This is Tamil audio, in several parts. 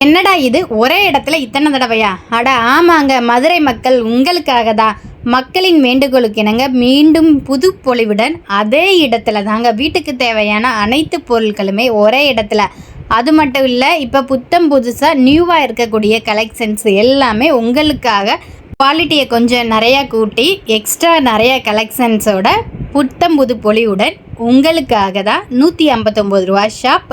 என்னடா இது? ஒரே இடத்துல இத்தனை தடவையா? அட ஆமாங்க. மதுரை மக்கள் உங்களுக்காக தான் மக்களின் வேண்டுகோளுக்கு இணங்க மீண்டும் புது பொலிவுடன் அதே இடத்துல தாங்க. வீட்டுக்கு தேவையான அனைத்து பொருட்களுமே ஒரே இடத்துல. அது மட்டும் இல்லை இப்போ புத்தம் புதுசாக நியூவாக இருக்கக்கூடிய கலெக்ஷன்ஸ் எல்லாமே உங்களுக்காக குவாலிட்டியை கொஞ்சம் நிறையா கூட்டி எக்ஸ்ட்ரா நிறையா கலெக்ஷன்ஸோட புத்தம் புது பொலிவுடன் உங்களுக்காக தான் நூற்றி ஐம்பத்தொம்போது ரூபா ஷாப்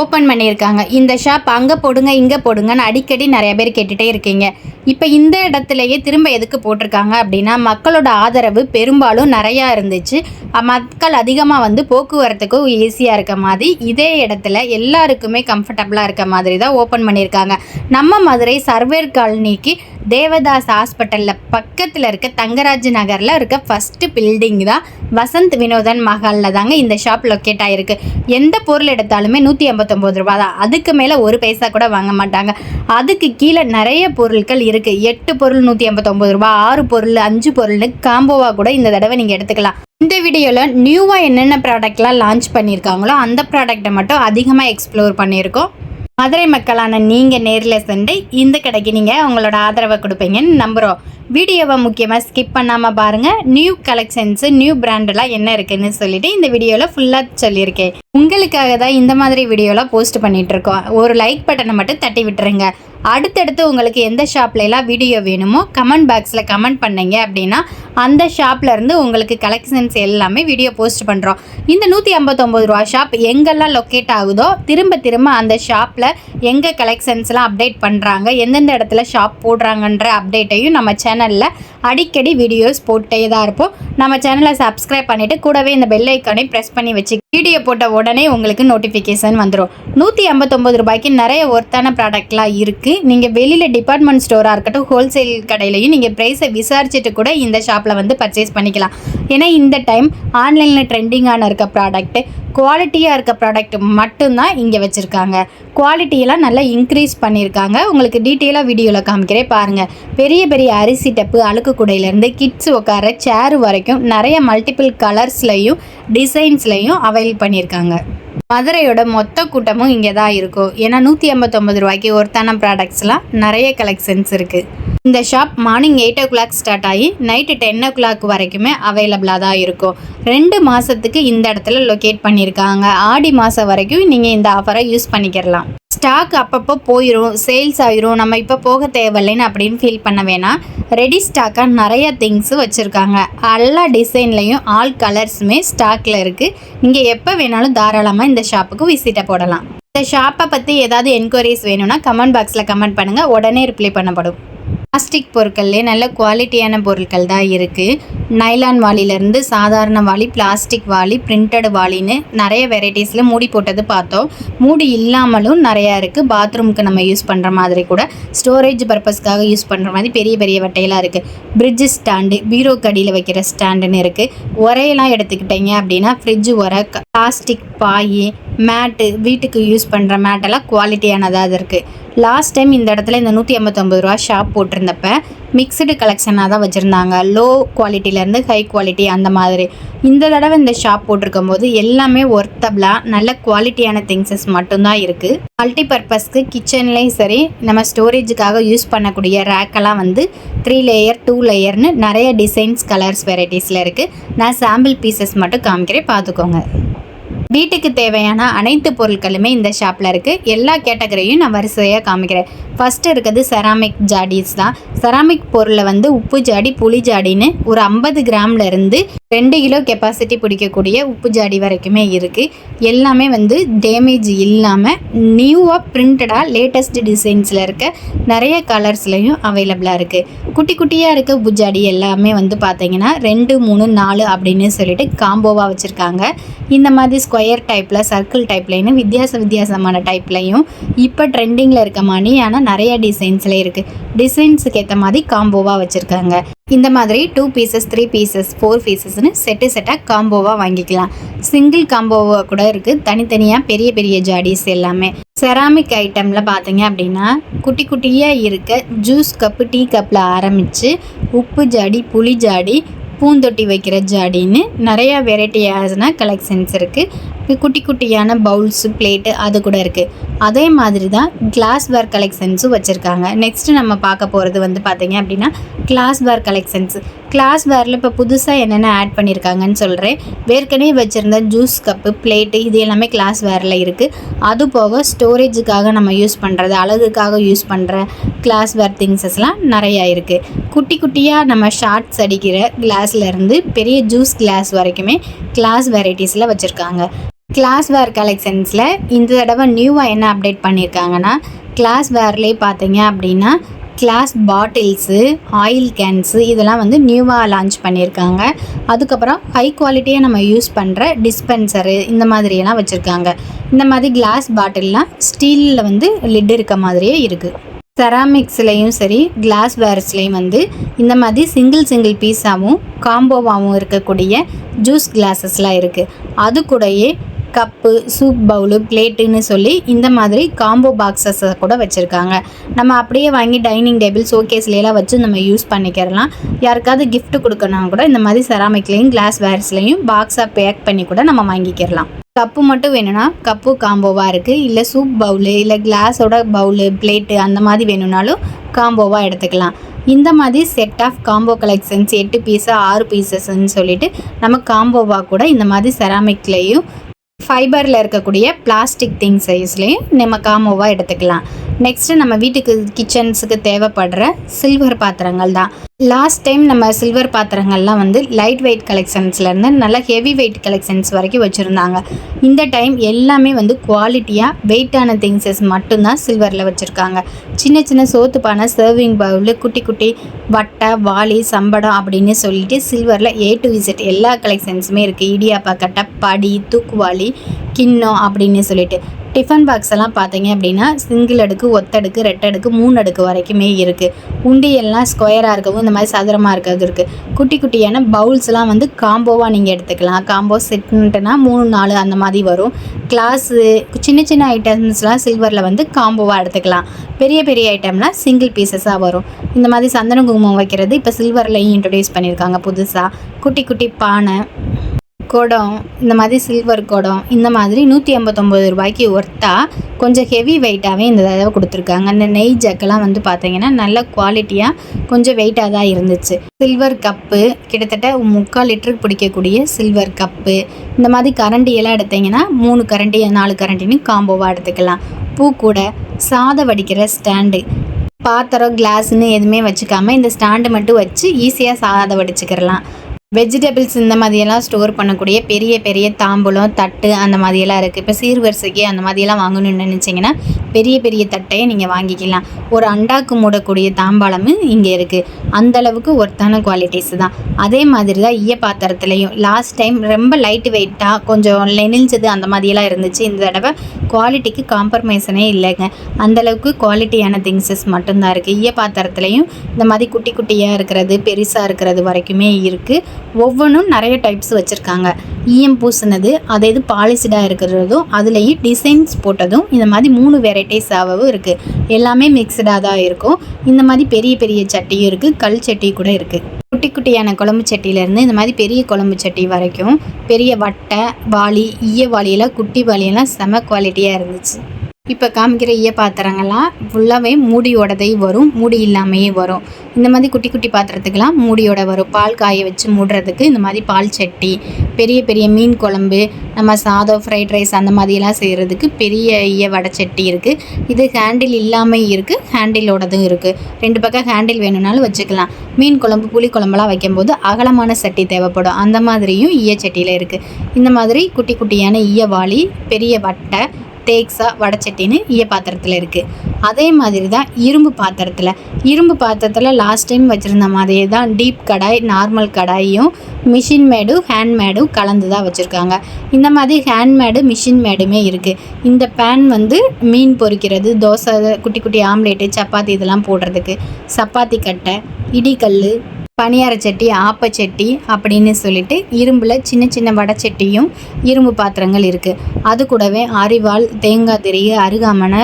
ஓப்பன் பண்ணியிருக்காங்க. இந்த ஷாப் அங்கே போடுங்க இங்கே போடுங்கன்னு அடிக்கடி நிறைய பேர் கேட்டுகிட்டே இருக்கீங்க. இப்போ இந்த இடத்துலையே திரும்ப எதுக்கு போட்டிருக்காங்க அப்படின்னா மக்களோட ஆதரவு பெரும்பாலும் நிறையா இருந்துச்சு. மக்கள் அதிகமாக வந்து போக்குவரத்துக்கும் ஈஸியாக இருக்க மாதிரி இதே இடத்துல எல்லாருக்குமே கம்ஃபர்டபுளாக இருக்க மாதிரி தான் ஓப்பன் பண்ணியிருக்காங்க. நம்ம மதுரை சர்வேர் காலனிக்கு தேவதாஸ் ஹாஸ்பிட்டலில் பக்கத்தில் இருக்க தங்கராஜ் நகரில் இருக்க ஃபஸ்ட்டு பில்டிங் தான் வசந்த் வினோதன் மகாலில் தாங்க இந்த ஷாப் லொக்கேட் ஆகிருக்கு எந்த பொருள் எடுத்தாலுமே நூற்றி ஐம்பத்தொம்போது ரூபா தான். அதுக்கு மேலே ஒரு பைசா கூட வாங்க மாட்டாங்க. அதுக்கு கீழே நிறைய பொருட்கள் இருக்குது எட்டு பொருள் நூற்றி ஐம்பத்தொம்போது ரூபா ஆறு பொருள் அஞ்சு பொருள்னு காம்போவாக கூட இந்த தடவை நீங்கள் எடுத்துக்கலாம். இந்த வீடியோவில் நியூவாக என்னென்ன ப்ராடக்ட்லாம் லான்ச் பண்ணியிருக்காங்களோ அந்த ப்ராடக்ட்டை மட்டும் அதிகமாக எக்ஸ்ப்ளோர் பண்ணியிருக்கோம். மதுரை மக்களான நீங்கள் நேரில் சென்று இந்த கடைக்கு நீங்கள் உங்களோட ஆதரவை கொடுப்பீங்கன்னு நம்புகிறோம் வீடியோவை முக்கியமாக ஸ்கிப் பண்ணாமல் பாருங்கள் நியூ கலெக்ஷன்ஸு நியூ பிராண்டெல்லாம் என்ன இருக்குதுன்னு சொல்லிவிட்டு இந்த வீடியோவில் ஃபுல்லாக சொல்லியிருக்கேன். உங்களுக்காக தான் இந்த மாதிரி வீடியோலாம் போஸ்ட் பண்ணிகிட்ருக்கோம் ஒரு லைக் பட்டனை மட்டும் தட்டி விட்டுருங்க. அடுத்தடுத்து உங்களுக்கு எந்த ஷாப்லலாம் வீடியோ வேணுமோ கமெண்ட் பாக்ஸில் கமெண்ட் பண்ணீங்க அப்படின்னா அந்த ஷாப்லேருந்து உங்களுக்கு கலெக்ஷன்ஸ் எல்லாமே வீடியோ போஸ்ட் பண்ணுறோம் இந்த நூற்றி ஐம்பத்தொம்பது ரூபா ஷாப் எங்கெல்லாம் லொக்கேட் ஆகுதோ திரும்ப திரும்ப அந்த ஷாப்பில் எங்கே கலெக்ஷன்ஸ்லாம் அப்டேட் பண்ணுறாங்க எந்தெந்த இடத்துல ஷாப் போடுறாங்கன்ற அப்டேட்டையும் நம்ம சேனலில் அடிக்கடி வீடியோஸ் போட்டே தான் இருப்போம். நம்ம சேனலை சப்ஸ்கிரைப் பண்ணிவிட்டு கூடவே இந்த பெல் ஐக்கானே ப்ரெஸ் பண்ணி வச்சு வீடியோ போட்ட உடனே உங்களுக்கு நோட்டிஃபிகேஷன் வந்துடும் நூற்றி ஐம்பத்தொம்பது ரூபாய்க்கு நிறைய ஒர்த்தான ப்ராடக்ட்லாம் இருக்குது நீங்கள் வெளியில் டிபார்ட்மெண்ட் ஸ்டோராக இருக்கட்டும் ஹோல்சேல் கடையிலையும் நீங்கள் ப்ரைஸை விசாரிச்சுட்டு கூட இந்த ஷாப்பில் வந்து பர்ச்சேஸ் பண்ணிக்கலாம். ஏன்னா இந்த டைம் ஆன்லைனில் ட்ரெண்டிங்கான இருக்க ப்ராடக்ட்டு குவாலிட்டியாக இருக்க ப்ராடக்ட் மட்டும்தான் இங்கே வச்சுருக்காங்க. குவாலிட்டியெல்லாம் நல்லா இன்க்ரீஸ் பண்ணியிருக்காங்க. உங்களுக்கு டீட்டெயிலாக வீடியோவில் காமிக்கிறேன் பாருங்கள் பெரிய பெரிய அரிசி டப்பு அழுக்கு குடையிலேருந்து கிட்ஸ் உட்கார சேர் வரைக்கும் நிறைய மல்டிபிள் கலர்ஸ்லையும் டிசைன்ஸ்லையும் அவைல் பண்ணியிருக்காங்க. மதுரையோட மொத்த கூட்டமும் இங்கே தான் இருக்கும். ஏன்னா நூற்றி ஐம்பத்தொம்பது ரூபாய்க்கு ஒருத்தான ப்ராடக்ட்ஸ்லாம் நிறைய கலெக்ஷன்ஸ் இருக்குது இந்த shop morning eight o'clock start ஆகி நைட்டு டென் ஓ கிளாக் வரைக்குமே அவைலபிளாக தான் இருக்கும். ரெண்டு மாதத்துக்கு இந்த இடத்துல லொக்கேட் பண்ணியிருக்காங்க. ஆடி மாதம் வரைக்கும் நீங்கள் இந்த ஆஃபரை யூஸ் பண்ணிக்கிறலாம் ஸ்டாக் அப்பப்போ போயிடும் சேல்ஸ் ஆயிரும் நம்ம இப்போ போக தேவையில்லைன்னு அப்படின்னு ஃபீல் பண்ண வேணாம். ரெடி ஸ்டாக்காக நிறைய திங்ஸு வச்சுருக்காங்க. எல்லா டிசைன்லையும் ஆல் கலர்ஸுமே ஸ்டாக்கில் இருக்குது நீங்கள் எப்போ வேணாலும் தாராளமாக இந்த ஷாப்புக்கு விசிட்டை போடலாம். இந்த ஷாப்பை பற்றி ஏதாவது என்கொயரிஸ் வேணும்னா கமெண்ட் பாக்ஸில் கமெண்ட் பண்ணுங்கள் உடனே ரிப்ளை பண்ணப்படும். பிளாஸ்டிக் பொருட்கள்லே நல்ல குவாலிட்டியான பொருட்கள் தான் இருக்குது நைலான் வாலிலேருந்து சாதாரண வாளி பிளாஸ்டிக் வாலி பிரிண்டட் வாலின்னு நிறைய வெரைட்டிஸில் மூடி போட்டது பார்த்தோம். மூடி இல்லாமலும் நிறையா இருக்குது பாத்ரூமுக்கு நம்ம யூஸ் பண்ணுற மாதிரி கூட ஸ்டோரேஜ் பர்பஸ்க்காக யூஸ் பண்ணுற மாதிரி பெரிய பெரிய வட்டையெல்லாம் இருக்குது பிரிட்ஜ் ஸ்டாண்டு பீரோ கடியில் வைக்கிற ஸ்டாண்டுன்னு இருக்குது உரையெல்லாம் எடுத்துக்கிட்டீங்க அப்படின்னா ஃப்ரிட்ஜ் உரை பிளாஸ்டிக் பாய் மேட்டு வீட்டுக்கு யூஸ் பண்ணுற மேட்டெல்லாம் குவாலிட்டியானதாக இருக்குது லாஸ்ட் டைம் இந்த இடத்துல இந்த நூற்றி ஐம்பத்தொம்பது ரூபா ஷாப் போட்டிருந்தப்ப மிக்சடு கலெக்ஷனாக தான் வச்சுருந்தாங்க. லோ குவாலிட்டிலேருந்து ஹை குவாலிட்டி அந்த மாதிரி. இந்த தடவை இந்த ஷாப் போட்டிருக்கும் போது எல்லாமே ஒர்த்தபிளாக நல்ல குவாலிட்டியான திங்ஸஸ் மட்டும்தான் இருக்குது மல்டி பர்பஸ்க்கு கிச்சன்லேயும் சரி நம்ம ஸ்டோரேஜுக்காக யூஸ் பண்ணக்கூடிய ரேக்கெல்லாம் வந்து த்ரீ லேயர் டூ லேயர்னு நிறைய டிசைன்ஸ் கலர்ஸ் வெரைட்டிஸில் இருக்குது நான் சாம்பிள் பீசஸ் மட்டும் காமிக்கிறேன் பார்த்துக்கோங்க. வீட்டுக்கு தேவையான அனைத்து பொருட்களுமே இந்த ஷாப்பில் இருக்குது எல்லா கேட்டகரியும் நான் வரிசையாக காமிக்கிறேன். ஃபஸ்ட்டு இருக்கிறது செராமிக் ஜாடிஸ் தான். செராமிக் பொருளை வந்து உப்பு ஜாடி புளி ஜாடின்னு ஒரு ஐம்பது கிராம்ல இருந்து ரெண்டு கிலோ கெப்பாசிட்டி பிடிக்கக்கூடிய உப்பு ஜாடி வரைக்குமே இருக்குது எல்லாமே வந்து டேமேஜ் இல்லாமல் நியூவாக பிரிண்டடாக லேட்டஸ்ட் டிசைன்ஸில் இருக்க நிறைய கலர்ஸ்லையும் அவைலபிளாக இருக்குது குட்டி குட்டியாக இருக்க உப்பு ஜாடி எல்லாமே வந்து பார்த்தீங்கன்னா ரெண்டு மூணு நாலு அப்படின்னு சொல்லிட்டு காம்போவாக வச்சுருக்காங்க. இந்த மாதிரி ஸ்கொயர் டைப்பில் சர்க்கிள் டைப்லைன்னு வித்தியாச வித்தியாசமான டைப்லையும் இப்போ ட்ரெண்டிங்கில் இருக்க மாதிரியான நிறைய டிசைன்ஸில் இருக்குது டிசைன்ஸுக்கு ஏற்ற மாதிரி காம்போவாக வச்சுருக்காங்க. இந்த மாதிரி two pieces three pieces four பீசஸ்னு set செட்டாக காம்போவாக வாங்கிக்கலாம். சிங்கிள் காம்போவாக கூட இருக்குது தனித்தனியாக பெரிய பெரிய ஜாடிஸ் எல்லாமே. செராமிக் ஐட்டமில் பார்த்தீங்க அப்படின்னா குட்டி குட்டியாக இருக்க ஜூஸ் கப்பு டீ கப்பில் ஆரம்பித்து உப்பு ஜாடி புளி ஜாடி பூந்தொட்டி வைக்கிற ஜாடின்னு நிறையா வெரைட்டியான கலெக்ஷன்ஸ் இருக்குது குட்டி குட்டியான பவுல்ஸு பிளேட்டு அது கூட இருக்குது அதே மாதிரி தான் கிளாஸ் வேர் கலெக்ஷன்ஸும் வச்சுருக்காங்க. நெக்ஸ்ட்டு நம்ம பார்க்க போகிறது வந்து பார்த்தீங்க அப்படின்னா கிளாஸ் வேர் கலெக்ஷன்ஸ் கிளாஸ் வேரில் இப்போ புதுசாக என்னென்ன ஆட் பண்ணியிருக்காங்கன்னு சொல்கிறேன் ஏற்கனவே வச்சுருந்த ஜூஸ் கப்பு பிளேட்டு இது எல்லாமே கிளாஸ் வேரில் இருக்குது அது போக ஸ்டோரேஜுக்காக நம்ம யூஸ் பண்ணுறது அழகுக்காக யூஸ் பண்ணுற கிளாஸ் வேர் திங்ஸஸ்லாம் நிறையா இருக்குது குட்டி குட்டியாக நம்ம ஷார்ட்ஸ் அடிக்கிற கிளாஸ்லேருந்து பெரிய ஜூஸ் கிளாஸ் வரைக்குமே கிளாஸ் வெரைட்டிஸில் வச்சுருக்காங்க. கிளாஸ் வேர் கலெக்ஷன்ஸில் இந்த தடவை நியூவாக என்ன அப்டேட் பண்ணியிருக்காங்கன்னா கிளாஸ் வேர்லேயே பார்த்தீங்க அப்படின்னா கிளாஸ் பாட்டில்ஸு ஆயில் கேன்ஸு இதெல்லாம் வந்து நியூவாக லான்ச் பண்ணியிருக்காங்க அதுக்கப்புறம் ஹை குவாலிட்டியாக நம்ம யூஸ் பண்ணுற டிஸ்பென்சரு இந்த மாதிரியெல்லாம் வச்சுருக்காங்க. இந்த மாதிரி கிளாஸ் பாட்டில்லாம் ஸ்டீலில் வந்து லிட் இருக்க மாதிரியே இருக்குது செராமிக்ஸ்லேயும் சரி கிளாஸ் வேர்ஸ்லேயும் வந்து இந்த மாதிரி சிங்கிள் சிங்கிள் பீஸாகவும் காம்போவாகவும் இருக்கக்கூடிய ஜூஸ் கிளாஸஸ்லாம் இருக்குது அது கூடயே கப்பு சூப் பவுலு பிளேட்டுன்னு சொல்லி இந்த மாதிரி காம்போ பாக்ஸஸை கூட வச்சுருக்காங்க. நம்ம அப்படியே வாங்கி டைனிங் டேபிள் ஷோகேஸ்லாம் வச்சு நம்ம யூஸ் பண்ணிக்கிறலாம். யாருக்காவது கிஃப்ட் கொடுக்கணும் கூட இந்த மாதிரி செராமிக்லேயும் கிளாஸ் வேர்ஸ்லேயும் பாக்ஸாக பேக் பண்ணி கூட நம்ம வாங்கிக்கிறலாம். கப்பு மட்டும் வேணும்னா கப்பு காம்போவாக இருக்குது இல்லை சூப் பவுலு இல்லை கிளாஸோட பவுலு பிளேட்டு அந்த மாதிரி வேணும்னாலும் காம்போவாக எடுத்துக்கலாம். இந்த மாதிரி செட் ஆஃப் காம்போ கலெக்ஷன்ஸ் எட்டு பீஸு ஆறு பீசஸ்ன்னு சொல்லிட்டு நம்ம காம்போவாக கூட இந்த மாதிரி செராமிக்லேயும் ஃபைபரில் இருக்கக்கூடிய பிளாஸ்டிக் திங்ஸ் சைஸ்லேயும் நம்ம காமோவாக எடுத்துக்கலாம். நெக்ஸ்ட்டு நம்ம வீட்டுக்கு கிச்சன்ஸுக்கு தேவைப்படுற சில்வர் பாத்திரங்கள் தான். லாஸ்ட் டைம் நம்ம சில்வர் பாத்திரங்கள்லாம் வந்து லைட் வெயிட் கலெக்ஷன்ஸ்லேருந்து நல்லா ஹெவி வெயிட் கலெக்ஷன்ஸ் வரைக்கும் வச்சுருந்தாங்க. இந்த டைம் எல்லாமே வந்து குவாலிட்டியாக வெயிட்டான திங்ஸஸ் மட்டும்தான் சில்வரில் வச்சுருக்காங்க. சின்ன சின்ன சோத்து பானை சர்விங் பவுலு குட்டி குட்டி வட்டை வாளி சம்படம் அப்படின்னு சொல்லிட்டு சில்வரில் ஏ டு விசிட் எல்லா கலெக்ஷன்ஸுமே இருக்குது இடியாப்பா கட்டை படி தூக்குவாளி கிண்ணம் அப்படின்னு சொல்லிட்டு. டிஃபன் பாக்ஸ் எல்லாம் பார்த்தீங்க அப்படின்னா சிங்கிள் அடுக்கு ஒத்தடுக்கு ரெட்டடுக்கு மூணு அடுக்கு வரைக்குமே இருக்குது உண்டியெல்லாம் ஸ்கொயராக இருக்கவும் இந்த மாதிரி சதுரமாக இருக்கிறது இருக்குது குட்டி குட்டியான பவுல்ஸ்லாம் வந்து காம்போவாக நீங்கள் எடுத்துக்கலாம். காம்போ செட்டுன்ட்டுனா மூணு நாலு அந்த மாதிரி வரும். கிளாஸு சின்ன சின்ன ஐட்டம்ஸ்லாம் சில்வரில் வந்து காம்போவாக எடுத்துக்கலாம். பெரிய பெரிய ஐட்டம்லாம் சிங்கிள் பீசஸாக வரும். இந்த மாதிரி சந்தன குங்குமம் வைக்கிறது இப்போ சில்வர்லையும் இன்ட்ரடியூஸ் பண்ணியிருக்காங்க புதுசாக குட்டி குட்டி பானை குடம் இந்த மாதிரி சில்வர் குடம் இந்த மாதிரி நூற்றி ஐம்பத்தொம்போது ரூபாய்க்கு ஒர்த்தா கொஞ்சம் ஹெவி வெயிட்டாகவே இந்த தடவை கொடுத்துருக்காங்க. அந்த நெய் ஜக்கெல்லாம் வந்து பார்த்தீங்கன்னா நல்ல குவாலிட்டியாக கொஞ்சம் வெயிட்டாக தான் இருந்துச்சு. சில்வர் கப்பு கிட்டத்தட்ட முக்கால் லிட்டருக்கு பிடிக்கக்கூடிய சில்வர் கப்பு இந்த மாதிரி கரண்டி எல்லாம் எடுத்தீங்கன்னா மூணு கரண்டி நாலு கரண்டின்னு காம்போவாக எடுத்துக்கலாம். பூக்கூடை சாதம் வடிக்கிற ஸ்டாண்டு பாத்திரம் கிளாஸ்ன்னு எதுவுமே வச்சுக்காமல் இந்த ஸ்டாண்டு மட்டும் வச்சு ஈஸியாக சாதம் வடிச்சுக்கிறலாம் வெஜிடபிள்ஸ் இந்த மாதிரியெல்லாம் ஸ்டோர் பண்ணக்கூடிய பெரிய பெரிய தாம்பூலம் தட்டு அந்த மாதிரியெல்லாம் இருக்குது இப்போ சீர்வரிசைக்கு அந்த மாதிரியெல்லாம் வாங்கணும்னு நினச்சிங்கன்னா பெரிய பெரிய தட்டையை நீங்கள் வாங்கிக்கலாம். ஒரு அண்டாக்கு மூடக்கூடிய தாம்பாளமும் இங்கே இருக்குது அந்தளவுக்கு ஒர்த்தான குவாலிட்டிஸ் தான். அதே மாதிரி தான் ஈய பாத்திரத்துலேயும். லாஸ்ட் டைம் ரொம்ப லைட் வெயிட்டாக கொஞ்சம் லெனில்ச்சது அந்த மாதிரியெல்லாம் இருந்துச்சு. இந்த தடவை குவாலிட்டிக்கு காம்ப்ரமைஸனே இல்லைங்க. அந்தளவுக்கு குவாலிட்டியான திங்ஸஸ் மட்டும்தான் இருக்குது ஈய பாத்திரத்துலேயும் இந்த மாதிரி குட்டி குட்டியாக இருக்கிறது பெருசாக இருக்கிறது வரைக்குமே இருக்குது ஒவ்வொன்றும் நிறைய டைப்ஸ் வச்சுருக்காங்க. ஈயம் பூசினது அதே இது பாலிசிடாக இருக்கிறதும் அதுலேயும் டிசைன்ஸ் போட்டதும் இந்த மாதிரி மூணு வெரைட்டிஸ் ஆகவும் இருக்குது எல்லாமே மிக்சடாக தான் இருக்கும். இந்த மாதிரி பெரிய பெரிய சட்டியும் இருக்குது கல் சட்டி கூட இருக்குது குட்டி குட்டியான குழம்பு சட்டியிலேருந்து இந்த மாதிரி பெரிய குழம்பு சட்டி வரைக்கும் பெரிய வட்டை வாளி ஈய வாளியெல்லாம் குட்டி வாளியெல்லாம் செம குவாலிட்டியாக இருந்துச்சு. இப்போ காமிக்கிற ஈய பாத்திரங்கள்லாம் ஃபுல்லாகவே மூடியோடதை வரும். மூடி இல்லாமையே வரும். இந்த மாதிரி குட்டி குட்டி பாத்திரத்துக்கெல்லாம் மூடியோட வரும். பால் காய வச்சு மூடுறதுக்கு இந்த மாதிரி பால் சட்டி பெரிய பெரிய மீன் குழம்பு நம்ம சாதம் ஃப்ரைட் ரைஸ் அந்த மாதிரியெல்லாம் செய்கிறதுக்கு பெரிய ஈய வடைச்சட்டி இருக்குது இது ஹேண்டில் இல்லாமல் இருக்குது ஹேண்டிலோடதும் இருக்குது ரெண்டு பக்கம் ஹேண்டில் வேணும்னாலும் வச்சுக்கலாம். மீன் குழம்பு புளி குழம்புலாம் வைக்கும்போது அகலமான சட்டி தேவைப்படும். அந்த மாதிரியும் ஈய சட்டியில் இருக்குது இந்த மாதிரி குட்டி குட்டியான ஈய வாளி பெரிய வட்டை தேக்ஸா வடச்சட்டின்னு ஈய பாத்திரத்தில் இருக்குது அதே மாதிரி தான் இரும்பு பாத்திரத்தில். இரும்பு பாத்திரத்தில் லாஸ்ட் டைம் வச்சுருந்த மாதிரியே தான் டீப் கடாய் நார்மல் கடாயும் மிஷின் மேடும் ஹேண்ட்மேடும் கலந்து தான் வச்சுருக்காங்க. இந்த மாதிரி ஹேண்ட்மேடு மிஷின் மேடுமே இருக்குது இந்த பேன் வந்து மீன் பொரிக்கிறது தோசை குட்டி குட்டி ஆம்லேட்டு சப்பாத்தி இதெல்லாம் போடுறதுக்கு. சப்பாத்தி கட்டை இடிக்கல் பணியார சட்டி ஆப்பச்சட்டி அப்படின்னு சொல்லிட்டு இரும்பில் சின்ன சின்ன வடைச்சட்டியும் இரும்பு பாத்திரங்கள் இருக்குது அது கூடவே அரிவாள் தேங்காய் திரிய அருகாமனை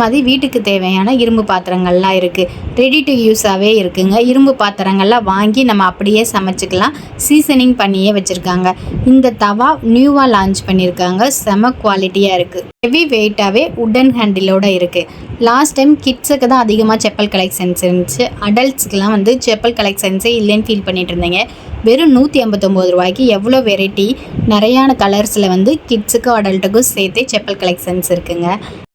மாதிரி வீட்டுக்கு தேவையான இரும்பு பாத்திரங்கள்லாம் இருக்குது ரெடி டு யூஸாகவே இருக்குங்க. இரும்பு பாத்திரங்கள்லாம் வாங்கி நம்ம அப்படியே சமைச்சிக்கலாம். சீசனிங் பண்ணியே வச்சுருக்காங்க. இந்த தவா நியூவாக லான்ச் பண்ணியிருக்காங்க. செம குவாலிட்டியாக இருக்குது ஹெவி வெயிட்டாகவே உடன் ஹேண்டிலோட இருக்குது லாஸ்ட் டைம் கிட்ஸுக்கு தான் அதிகமாக செப்பல் கலெக்ஷன்ஸ் இருந்துச்சு. அடல்ட்ஸ்க்குலாம் வந்து செப்பல் கலெக்ஷன்ஸே இல்லைன்னு ஃபீல் பண்ணிட்டு இருந்தீங்க. வெறும் நூற்றி ஐம்பத்தொம்போது ரூபாய்க்கு எவ்வளோ வெரைட்டி நிறையான கலர்ஸில் வந்து கிட்ஸுக்கும் அடல்ட்டுக்கும் சேர்த்தே செப்பல் கலெக்ஷன்ஸ் இருக்குங்க.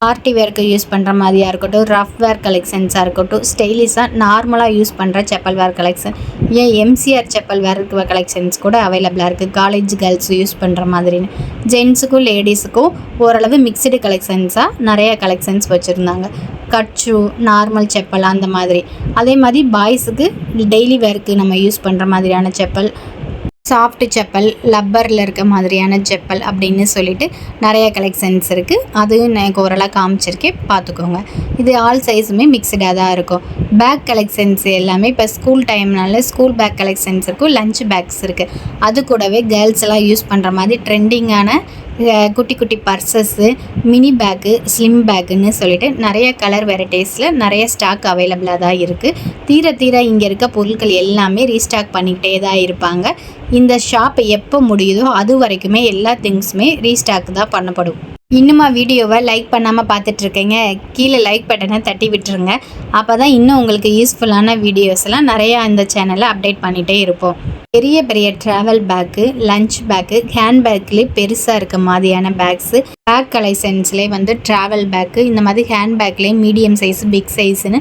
பார்ட்டி வேர்க்கு யூஸ் பண்ணுற மாதிரியாக இருக்கட்டும் ரஃப் வேர் கலெக்ஷன்ஸாக இருக்கட்டும் ஸ்டைலிஷாக நார்மலாக யூஸ் பண்ணுற செப்பல் வேர் கலெக்ஷன் ஏன் எம்சிஆர் செப்பல் வேர் கலெக்ஷன்ஸ் கூட அவைலபிளாக இருக்குது காலேஜ் கேர்ள்ஸ் யூஸ் பண்ணுற மாதிரின்னு. ஜென்ஸுக்கும் லேடிஸுக்கும் ஓரளவு மிக்ஸ் மிக்சடு கலெக்ஷன்ஸாக நிறைய கலெக்ஷன்ஸ் வச்சுருந்தாங்க. கட் ஷூ நார்மல் செப்பல் அந்த மாதிரி. அதே மாதிரி பாய்ஸுக்கு டெய்லி வேர்க்கு நம்ம யூஸ் பண்ணுற மாதிரியான செப்பல் சாஃப்ட் செப்பல் லப்பரில் இருக்க மாதிரியான செப்பல் அப்படின்னு சொல்லிட்டு நிறைய கலெக்ஷன்ஸ் இருக்குது அதுவும் எனக்கு ஓரளவு காமிச்சிருக்கேன். பார்த்துக்கோங்க. இது ஆல் சைஸுமே மிக்சடாக தான் இருக்கும். பேக் கலெக்ஷன்ஸ் எல்லாமே இப்போ ஸ்கூல் டைம்னால ஸ்கூல் பேக் கலெக்ஷன்ஸ் இருக்கும். லஞ்ச் பேக்ஸ் இருக்குது அது கூடவே கேர்ள்ஸ் எல்லாம் யூஸ் பண்ணுற மாதிரி ட்ரெண்டிங்கான குட்டி குட்டி பர்சஸ்ஸு மினி பேக்கு ஸ்லிம் பேக்குன்னு சொல்லிட்டு நிறைய கலர் வெரைட்டிஸில் நிறைய ஸ்டாக் அவைலபிளாக தான் இருக்குது தீர தீர இங்கே இருக்க பொருட்கள் எல்லாமே ரீஸ்டாக் பண்ணிக்கிட்டே தான் இருப்பாங்க. இந்த ஷாப் எப்போ முடியுதோ அது வரைக்குமே எல்லா திங்ஸுமே ரீஸ்டாக் தான் பண்ணப்படும். இன்னுமா வீடியோவை லைக் பண்ணாமல் பார்த்துட்ருக்கீங்க. கீழே லைக் பட்டனை தட்டி விட்டுருங்க. அப்போ தான் இன்னும் உங்களுக்கு யூஸ்ஃபுல்லான வீடியோஸ் எல்லாம் நிறையா இந்த சேனலில் அப்டேட் பண்ணிகிட்டே இருப்போம். பெரிய பெரிய travel bag lunch bag hand பேக்லேயே பெருசாக இருக்க மாதிரியான பேக்ஸு பேக் கலெக்ஷன்ஸ்லேயே வந்து ட்ராவல் பேக்கு இந்த மாதிரி ஹேண்ட் பேக்லேயே மீடியம் சைஸ் பிக் சைஸ்னு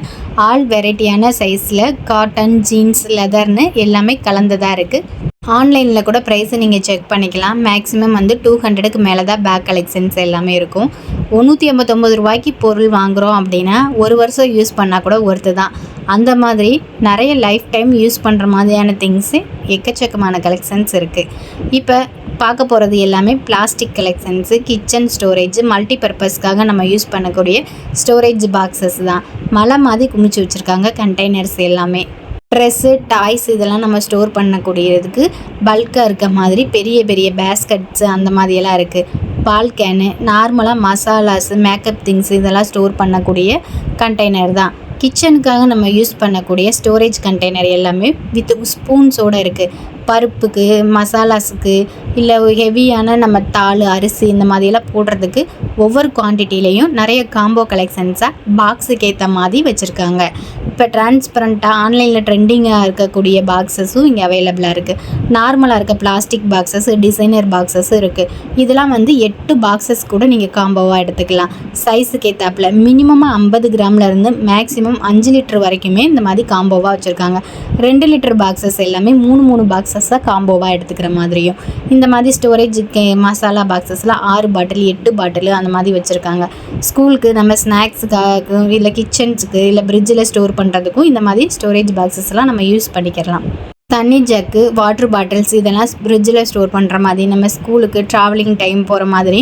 ஆல் வெரைட்டியான சைஸில் காட்டன் ஜீன்ஸ் லெதர்னு எல்லாமே கலந்ததாக இருக்குது ஆன்லைனில் கூட ப்ரைஸை நீங்கள் செக் பண்ணிக்கலாம். மேக்ஸிமம் வந்து டூ ஹண்ட்ரடுக்கு மேலே தான் பேக் கலெக்ஷன்ஸ் எல்லாமே இருக்கும். முந்நூற்றி ஐம்பத்தொம்பது ரூபாய்க்கு பொருள் வாங்குகிறோம் அப்படின்னா ஒரு வருஷம் யூஸ் பண்ணால் கூட ஒருத்து தான். அந்த மாதிரி நிறைய லைஃப் டைம் யூஸ் பண்ணுற மாதிரியான திங்ஸு எக்கச்சக்கமான கலெக்ஷன்ஸ் இருக்குது இப்போ பார்க்க போகிறது எல்லாமே plastic collections kitchen storage multi பர்பஸ்க்காக நம்ம யூஸ் பண்ணக்கூடிய ஸ்டோரேஜ் பாக்ஸஸ் தான். மலை மாதிரி குமிச்சு வச்சுருக்காங்க கண்டெய்னர்ஸ் எல்லாமே. ட்ரெஸ்ஸு டாய்ஸ் இதெல்லாம் நம்ம ஸ்டோர் பண்ணக்கூடியதுக்கு பல்காக இருக்க மாதிரி பெரிய பெரிய பேஸ்கட்ஸு அந்த மாதிரியெல்லாம் இருக்குது பால் கேனு நார்மலாக மசாலாஸு மேக்கப் திங்ஸ் இதெல்லாம் ஸ்டோர் பண்ணக்கூடிய கண்டெய்னர் தான். கிச்சனுக்காக நம்ம யூஸ் பண்ணக்கூடிய ஸ்டோரேஜ் கண்டெய்னர் எல்லாமே வித் ஸ்பூன்ஸோடு இருக்குது பருப்புக்கு மசாலாஸுக்கு இல்லை ஹெவியான நம்ம தாள் அரிசி இந்த மாதிரியெல்லாம் போடுறதுக்கு ஒவ்வொரு குவான்டிட்டிலையும் நிறைய காம்போ கலெக்ஷன்ஸாக பாக்ஸுக்கு ஏற்ற மாதிரி வச்சுருக்காங்க. இப்போ டிரான்ஸ்பரண்ட்டாக ஆன்லைனில் ட்ரெண்டிங்காக இருக்கக்கூடிய பாக்ஸஸும் இங்கே அவைலபிளாக இருக்குது நார்மலாக இருக்க பிளாஸ்டிக் பாக்ஸஸ் டிசைனர் பாக்ஸஸும் இருக்குது இதெல்லாம் வந்து எட்டு பாக்ஸஸ் கூட நீங்கள் காம்போவாக எடுத்துக்கலாம். சைஸுக்கு ஏற்றாப்புல மினிமமாக ஐம்பது கிராம்லேருந்து மேக்ஸிமம் அஞ்சு லிட்டர் வரைக்குமே இந்த மாதிரி காம்போவாக வச்சுருக்காங்க. ரெண்டு லிட்டர் பாக்ஸஸ் எல்லாமே மூணு மூணு பாக்ஸஸாக காம்போவாக எடுத்துக்கிற மாதிரியும். இந்த மாதிரி ஸ்டோரேஜ் மசாலா பாக்ஸஸ்லாம் ஆறு பாட்டில் எட்டு பாட்டில் அந்த மாதிரி வச்சுருக்காங்க. ஸ்கூலுக்கு நம்ம ஸ்நாக்ஸுக்காக இல்லை கிச்சன்ஸுக்கு இல்லை ஃப்ரிட்ஜில் ஸ்டோர் பண்ணுறதுக்கும் இந்த மாதிரி ஸ்டோரேஜ் பாக்ஸஸ்லாம் நம்ம யூஸ் பண்ணிக்கலாம். தண்ணி ஜக்கு வாட்டர் பாட்டில்ஸ் இதெல்லாம் ஃப்ரிட்ஜில் ஸ்டோர் பண்ணுற மாதிரி நம்ம ஸ்கூலுக்கு ட்ராவலிங் டைம் போகிற மாதிரி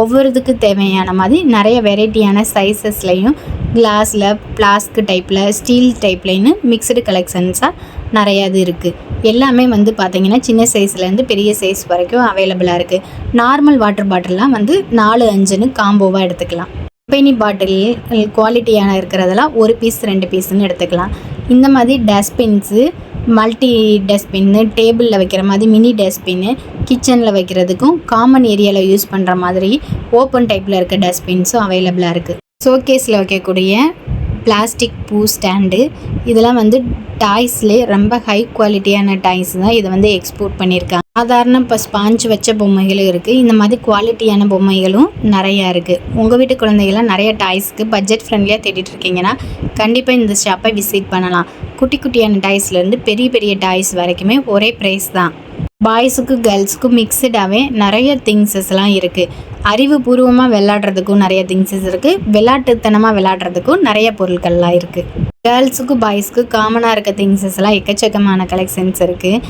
ஒவ்வொருத்துக்கு தேவையான மாதிரி நிறைய வெரைட்டியான சைஸஸ்லையும் கிளாஸில் பிளாஸ்க் டைப்பில் ஸ்டீல் டைப்லைன்னு மிக்சடு கலெக்ஷன்ஸாக நிறையா இது இருக்குது எல்லாமே வந்து பார்த்திங்கன்னா சின்ன சைஸ்லேருந்து பெரிய சைஸ் வரைக்கும் அவைலபிளாக இருக்குது நார்மல் வாட்டர் பாட்டில்லாம் வந்து நாலு அஞ்சுன்னு காம்போவாக எடுத்துக்கலாம். கம்பெனி பாட்டில் குவாலிட்டியான இருக்கிறதெல்லாம் ஒரு பீஸ் ரெண்டு பீஸ்ன்னு எடுத்துக்கலாம். இந்த மாதிரி டஸ்ட்பின்ஸு மல்டி டஸ்ட்பின்னு டேபிளில் வைக்கிற மாதிரி மினி டஸ்ட்பின்னு கிச்சனில் வைக்கிறதுக்கும் காமன் ஏரியாவில் யூஸ் பண்ணுற மாதிரி ஓப்பன் டைப்பில் இருக்க டஸ்ட்பின்ஸும் அவைலபிளாக இருக்குது ஷோகேஸில் வைக்கக்கூடிய பிளாஸ்டிக் பூ ஸ்டாண்டு. இதெல்லாம் வந்து டாய்ஸ்லேயே ரொம்ப ஹை குவாலிட்டியான டாய்ஸ் தான் இதை வந்து எக்ஸ்போர்ட் பண்ணியிருக்காங்க. சாதாரண இப்போ ஸ்பாஞ்ச் வச்ச பொம்மைகளும் இருக்குது இந்த மாதிரி குவாலிட்டியான பொம்மைகளும் நிறையா இருக்குது உங்கள் வீட்டு குழந்தைகள்லாம் நிறைய டாய்ஸ்க்கு பட்ஜெட் ஃப்ரெண்ட்லியாக தேடிட்டு இருக்கீங்கன்னா கண்டிப்பாக இந்த ஷாப்பை விசிட் பண்ணலாம். குட்டி குட்டியான டாய்ஸ்லேருந்து பெரிய பெரிய டாய்ஸ் வரைக்குமே ஒரே ப்ரைஸ் தான். பாய்ஸுக்கும் கேர்ள்ஸுக்கும் மிக்சடாகவே நிறைய திங்ஸஸ்லாம் இருக்குது அறிவுபூர்வமாக விளாட்றதுக்கும் நிறைய திங்ஸஸ் இருக்குது விளாட்டுத்தனமாக விளாட்றதுக்கும் நிறைய பொருட்கள்லாம் இருக்குது கேர்ள்ஸுக்கும் பாய்ஸ்க்கு காமனாக இருக்க திங்ஸஸ்லாம் எக்கச்சக்கமான கலெக்ஷன்ஸ் இருக்குது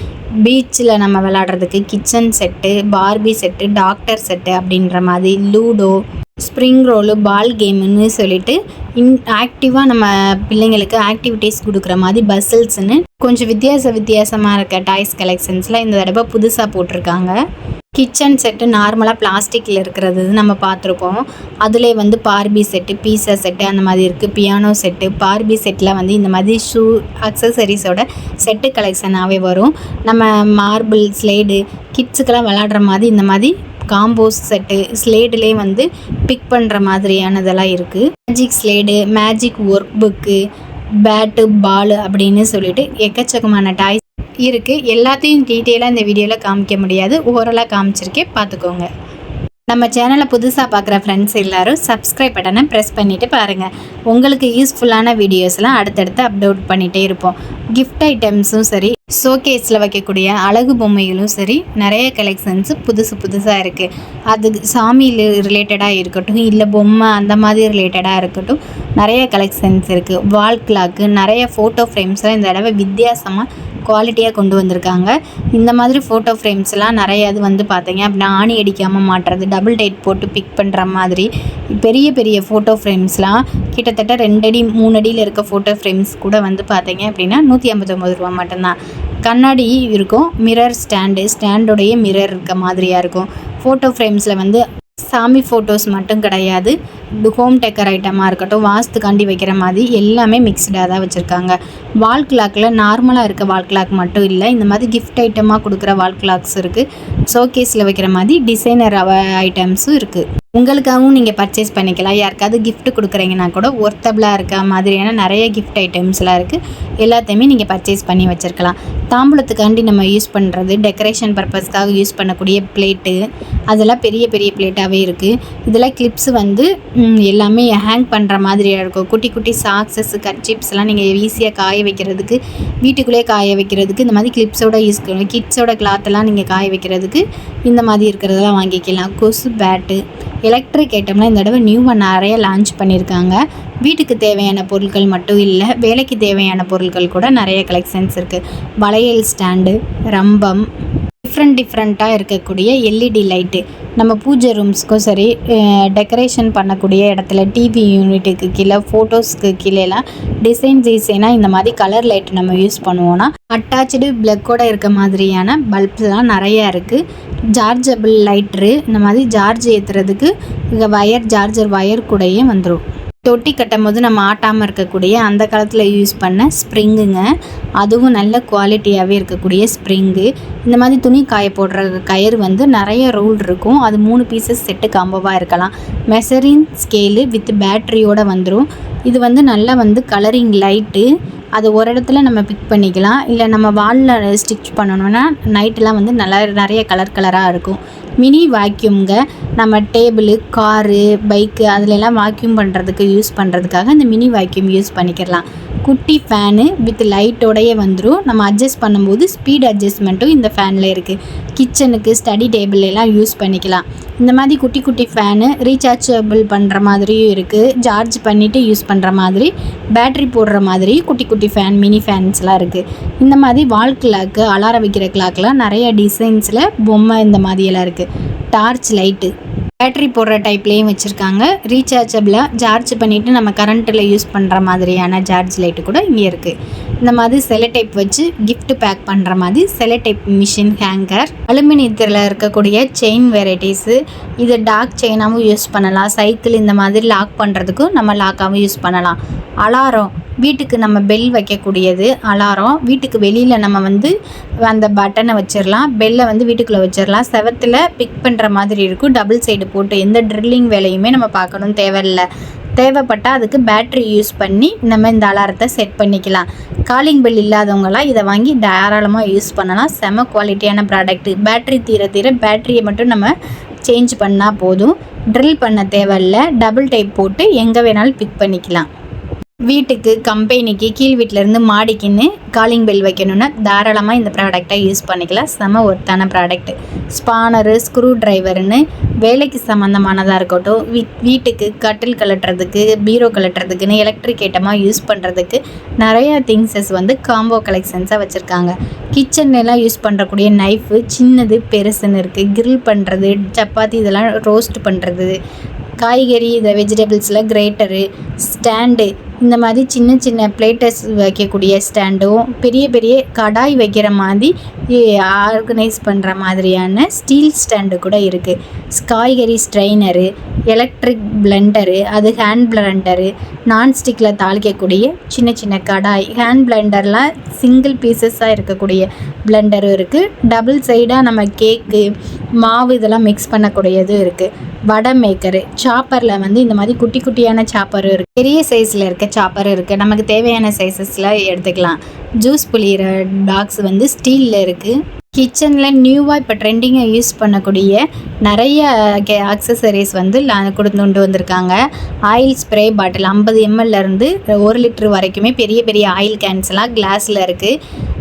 பீச்சில் நம்ம விளாட்றதுக்கு kitchen set Barbie set doctor set அப்படின்ற மாதிரி லூடோ ஸ்ப்ரிங் ரோலு பால் கேமுன்னு சொல்லிட்டு இன் ஆக்டிவாக நம்ம பிள்ளைங்களுக்கு ஆக்டிவிட்டீஸ் கொடுக்குற மாதிரி பஸ்ஸல்ஸ்னு கொஞ்சம் வித்தியாச வித்தியாசமாக இருக்க டாய்ஸ் கலெக்ஷன்ஸ்லாம் இந்த தடவை புதுசாக போட்டிருக்காங்க. கிச்சன் செட்டு நார்மலாக பிளாஸ்டிக்கில் இருக்கிறது நம்ம பார்த்துருப்போம். அதிலே வந்து பார்பி செட்டு பீஸா செட்டு அந்த மாதிரி இருக்குது பியானோ செட்டு பார்பி செட்டில் வந்து இந்த மாதிரி ஷூ அக்சசரிஸோட செட்டு கலெக்ஷனாகவே வரும். நம்ம மார்பிள் ஸ்லேடு கிட்ஸுக்கெல்லாம் விளாடுற மாதிரி இந்த மாதிரி காம்போஸ் செட்டு ஸ்லேடுலேயே வந்து பிக் பண்ணுற மாதிரியானதெல்லாம் இருக்குது magic slate magic work book pad ball அப்படின்னு சொல்லிட்டு எக்கச்சக்கமான டாய்ஸ் இருக்குது எல்லாத்தையும் டீட்டெயிலாக இந்த வீடியோவில் காமிக்க முடியாது. ஓரலாக காமிச்சிருக்கேன். பார்த்துக்கோங்க நம்ம சேனலை புதுசாக பார்க்குற ஃப்ரெண்ட்ஸ் எல்லோரும் சப்ஸ்கிரைப் பட்டனை ப்ரெஸ் பண்ணிவிட்டு பாருங்கள் உங்களுக்கு யூஸ்ஃபுல்லான வீடியோஸ்லாம் அடுத்தடுத்து அப்லோட் பண்ணிகிட்டே இருப்போம். கிஃப்ட் ஐட்டம்ஸும் சரி ஷோகேஸில் வைக்கக்கூடிய அழகு பொம்மைகளும் சரி நிறைய கலெக்ஷன்ஸு புதுசு புதுசாக இருக்குது அது சாமியில் ரிலேட்டடாக இருக்கட்டும் இல்லை பொம்மை அந்த மாதிரி ரிலேட்டடாக இருக்கட்டும் நிறைய கலெக்ஷன்ஸ் இருக்குது வால் கிளாக்கு நிறைய ஃபோட்டோ ஃப்ரேம்ஸ்லாம் இந்த தடவை வித்தியாசமாக குவாலிட்டியாக கொண்டு வந்திருக்காங்க. இந்த மாதிரி ஃபோட்டோ ஃப்ரேம்ஸ்லாம் நிறைய இது வந்து பார்த்தீங்க அப்படின்னா ஆணி அடிக்காமல் மாட்டுறது டபுள் டைட் போட்டு பிக் பண்ணுற மாதிரி பெரிய பெரிய ஃபோட்டோ ஃப்ரேம்ஸ்லாம் கிட்டத்தட்ட ரெண்டு அடி மூணு அடியில் இருக்க ஃபோட்டோ ஃப்ரேம்ஸ் கூட வந்து பார்த்தீங்க அப்படின்னா நூற்றி ஐம்பத்தொம்பது ரூபா மட்டும்தான். கண்ணாடி இருக்கும் மிரர் ஸ்டாண்டு ஸ்டாண்டோடைய மிரர் இருக்க மாதிரியாக இருக்கும். ஃபோட்டோ ஃப்ரேம்ஸில் வந்து சாமி ஃபோட்டோஸ் மட்டும் கிடையாது. ஹோம் டெக்கர் ஐட்டமாக இருக்கட்டும் வாஸ்துக்காண்டி வைக்கிற மாதிரி எல்லாமே மிக்ஸ்டாக தான் வச்சுருக்காங்க. வால் கிளாக்கில் நார்மலாக இருக்க வால் கிளாக் மட்டும் இல்லை இந்த மாதிரி கிஃப்ட் ஐட்டமாக கொடுக்குற வால் கிளாக்ஸ் இருக்குது ஷோகேஸில் வைக்கிற மாதிரி டிசைனர் ஐட்டம்ஸும் இருக்குது உங்களுக்காகவும் நீங்கள் பர்ச்சேஸ் பண்ணிக்கலாம். யாருக்காவது கிஃப்ட் கொடுக்குறீங்கன்னா கூட ஒர்த்தபிளாக இருக்க மாதிரியான நிறைய கிஃப்ட் ஐட்டம்ஸ்லாம் இருக்குது எல்லாத்தையுமே நீங்கள் பர்ச்சேஸ் பண்ணி வச்சுருக்கலாம். தாம்பூலத்துக்காண்டி நம்ம யூஸ் பண்ணுறது டெக்கரேஷன் பர்பஸ்க்காக யூஸ் பண்ணக்கூடிய பிளேட்டு அதெல்லாம் பெரிய பெரிய பிளேட்டாகவே இருக்குது இதெல்லாம் கிளிப்ஸ் வந்து எல்லாமே ஹேங் பண்ணுற மாதிரியாக இருக்கும். குட்டி குட்டி சாக்ஸஸ் கட்சிப்ஸ்லாம் நீங்கள் ஈஸியாக காய வைக்கிறதுக்கு வீட்டுக்குள்ளேயே காய வைக்கிறதுக்கு இந்த மாதிரி கிளிப்ஸோட யூஸ் பண்ணுவோம் கிட்ஸோட கிளாத்தெல்லாம் நீங்கள் காய வைக்கிறதுக்கு இந்த மாதிரி இருக்கிறதெல்லாம் வாங்கிக்கலாம். கொசு பேட்டு எலக்ட்ரிக் ஐட்டம்லாம் இந்த தடவை நியூவாக நிறைய லான்ச் பண்ணியிருக்காங்க. வீட்டுக்கு தேவையான பொருட்கள் மட்டும் இல்லை வேலைக்கு தேவையான பொருட்கள் கூட நிறைய கலெக்ஷன்ஸ் இருக்குது வளையல் ஸ்டாண்டு ரம்பம் டிஃப்ரெண்ட் டிஃப்ரெண்ட்டாக இருக்கக்கூடிய எல்இடி லைட்டு நம்ம பூஜை ரூம்ஸ்க்கும் சரி டெக்கரேஷன் பண்ணக்கூடிய இடத்துல டிவி யூனிட்டுக்கு கீழே ஃபோட்டோஸ்க்கு கீழேலாம் டிசைன் டிசைனாக இந்த மாதிரி கலர் லைட் நம்ம யூஸ் பண்ணுவோன்னா அட்டாச்சு பிளக்கோட இருக்க மாதிரியான பல்ப்ஸ்லாம் நிறையா இருக்குது சார்ஜபிள் லைட்ரு இந்த மாதிரி சார்ஜ் ஏற்றுறதுக்கு இங்கே வயர் சார்ஜர் வயர் கூடயே வந்துடும் தொட்டி கட்டும் போது நம்ம ஆட்டாமல் இருக்கக்கூடிய அந்த காலத்தில் யூஸ் பண்ண ஸ்ப்ரிங்குங்க அதுவும் நல்ல குவாலிட்டியாகவே இருக்கக்கூடிய ஸ்ப்ரிங்கு இந்த மாதிரி துணி காய போடுற கயிறு வந்து நிறைய ரூல் இருக்கும். அது மூணு பீசஸ் செட்டு காம்போவாக இருக்கலாம். மெசரிங் ஸ்கேலு வித் பேட்ரியோடு வந்துடும் இது வந்து நல்லா வந்து கலரிங் லைட்டு அது ஒரு இடத்துல நம்ம பிக் பண்ணிக்கலாம். இல்லை நம்ம வாலில் ஸ்டிச் பண்ணணுன்னா நைட்டெலாம் வந்து நல்லா நிறைய கலர் கலராக இருக்கும். மினி வாக்யூம்ங்க நம்ம டேபிளு காரு பைக்கு அதிலெல்லாம் வாக்யூம் பண்ணுறதுக்கு யூஸ் பண்ணுறதுக்காக இந்த மினி வாக்யூம் யூஸ் பண்ணிக்கிடலாம். குட்டி ஃபேனு வித் லைட்டோடையே வந்துடும் நம்ம அட்ஜஸ்ட் பண்ணும்போது ஸ்பீட் அட்ஜஸ்ட்மெண்ட்டும் இந்த ஃபேனில் இருக்குது கிச்சனுக்கு ஸ்டடி டேபிள் எல்லாம் யூஸ் பண்ணிக்கலாம். இந்த மாதிரி குட்டி குட்டி ஃபேனு ரீசார்ஜபிள் பண்ணுற மாதிரியும் இருக்குது சார்ஜ் பண்ணிவிட்டு யூஸ் பண்ணுற மாதிரி பேட்ரி போடுற மாதிரி குட்டி குட்டி ஃபேன் மினி ஃபேன்ஸ்லாம் இருக்குது இந்த மாதிரி வால் கிளாக்கு அலாரம் வைக்கிற கிளாக்லாம் நிறைய டிசைன்ஸில் பொம்மை இந்த மாதிரியெல்லாம் இருக்குது டார்ச் லைட்டு பேட்ரி போடுற டைப்லேயும் வச்சுருக்காங்க. ரீசார்ஜபிளாக சார்ஜ் பண்ணிவிட்டு நம்ம கரண்ட்டில் யூஸ் பண்ணுற மாதிரியான சார்ஜ் லைட்டு கூட இங்கே இருக்குது இந்த மாதிரி செல டைப் வச்சு கிஃப்ட் பேக் பண்ணுற மாதிரி செல டைப் மிஷின் ஹேங்கர் அலுமினியத்தில் இருக்கக்கூடிய செயின் வெரைட்டிஸு இது டாக் செயினாகவும் யூஸ் பண்ணலாம். சைக்கிள் இந்த மாதிரி லாக் பண்ணுறதுக்கும் நம்ம லாக்காகவும் யூஸ் பண்ணலாம். அலாரம் வீட்டுக்கு நம்ம பெல் வைக்கக்கூடியது அலாரம். வீட்டுக்கு வெளியில் நம்ம வந்து அந்த பட்டனை வச்சிடலாம் பெல்லை வந்து வீட்டுக்குள்ளே வச்சிடலாம் செவத்தில் பிக் பண்ணுற மாதிரி இருக்கும். டபுள் சைடு போட்டு எந்த ட்ரில்லிங் வேலையுமே நம்ம பார்க்கணும் தேவையில்லை. தேவைப்பட்டால் அதுக்கு பேட்ரி யூஸ் பண்ணி நம்ம இந்த அலாரத்தை செட் பண்ணிக்கலாம். காலிங் பெல் இல்லாதவங்களாம் இதை வாங்கி தாராளமாக யூஸ் பண்ணலாம். செம குவாலிட்டியான ப்ராடக்ட்டு பேட்ரி தீர தீர பேட்ரியை மட்டும் நம்ம சேஞ்ச் பண்ணால் போதும். ட்ரில் பண்ண தேவையில்ல. டபுள் டைப் போட்டு எங்கே வேணாலும் பிக் பண்ணிக்கலாம். வீட்டுக்கு கம்பெனிக்கு கீழ் வீட்டிலேருந்து மாடிக்குன்னு காலிங் பெல் வைக்கணுன்னா தாராளமாக இந்த ப்ராடக்டை யூஸ் பண்ணிக்கலாம். செம ஒர்த்தான ப்ராடக்ட் ஸ்பானரு ஸ்க்ரூ ட்ரைவருன்னு வேலைக்கு சம்மந்தமானதாக இருக்கட்டும் வீ வீட்டுக்கு கட்டில் கலட்டுறதுக்கு பீரோ கலட்டுறதுக்குன்னு எலக்ட்ரிக் ஐட்டமாக யூஸ் பண்ணுறதுக்கு நிறையா திங்ஸஸ் வந்து காம்போ கலெக்ஷன்ஸாக வச்சுருக்காங்க. கிச்சன்லாம் யூஸ் பண்ணுறக்கூடிய நைஃபு சின்னது பெருசுன்னு இருக்குது கிரில் பண்ணுறது சப்பாத்தி இதெல்லாம் ரோஸ்ட் பண்ணுறது காய்கறி இந்த வெஜிடபிள்ஸில் கிரேட்டரு ஸ்டாண்டு இந்த மாதிரி சின்ன சின்ன பிளேட்டஸ் வைக்கக்கூடிய ஸ்டாண்டும் பெரிய பெரிய கடாய் வைக்கிற மாதிரி ஆர்கனைஸ் பண்ணுற மாதிரியான ஸ்டீல் ஸ்டாண்டு கூட இருக்குது காய்கறி ஸ்ட்ரைனரு எலக்ட்ரிக் பிளெண்டரு அது ஹேண்ட் பிளெண்டரு நான்ஸ்டிக்கில் தாளிக்கக்கூடிய சின்ன சின்ன கடாய் ஹேண்ட் பிளெண்டர்லாம் சிங்கிள் பீசஸாக இருக்கக்கூடிய பிளெண்டரும் இருக்குது டபுள் சைடாக நம்ம கேக்கு மாவு இதெல்லாம் மிக்ஸ் பண்ணக்கூடியதும் இருக்குது வடை மேக்கரு சாப்பரில் வந்து இந்த மாதிரி குட்டி குட்டியான சாப்பரும் இருக்குது பெரிய சைஸில் இருக்க சாப்பர் இருக்குது நமக்கு தேவையான சைஸஸில் எடுத்துக்கலாம். ஜூஸ் புளியிற டாக்ஸ் வந்து ஸ்டீலில் இருக்குது கிச்சனில் நியூவாக இப்போ ட்ரெண்டிங்காக யூஸ் பண்ணக்கூடிய நிறைய கே அக்சசரிஸ் வந்து கொடுத்து கொண்டு வந்திருக்காங்க. ஆயில் ஸ்ப்ரே பாட்டில் ஐம்பது எம்எல்லேருந்து ஒரு லிட்டர் வரைக்குமே பெரிய பெரிய ஆயில் கேன்ஸ்லாம் கிளாஸில் இருக்குது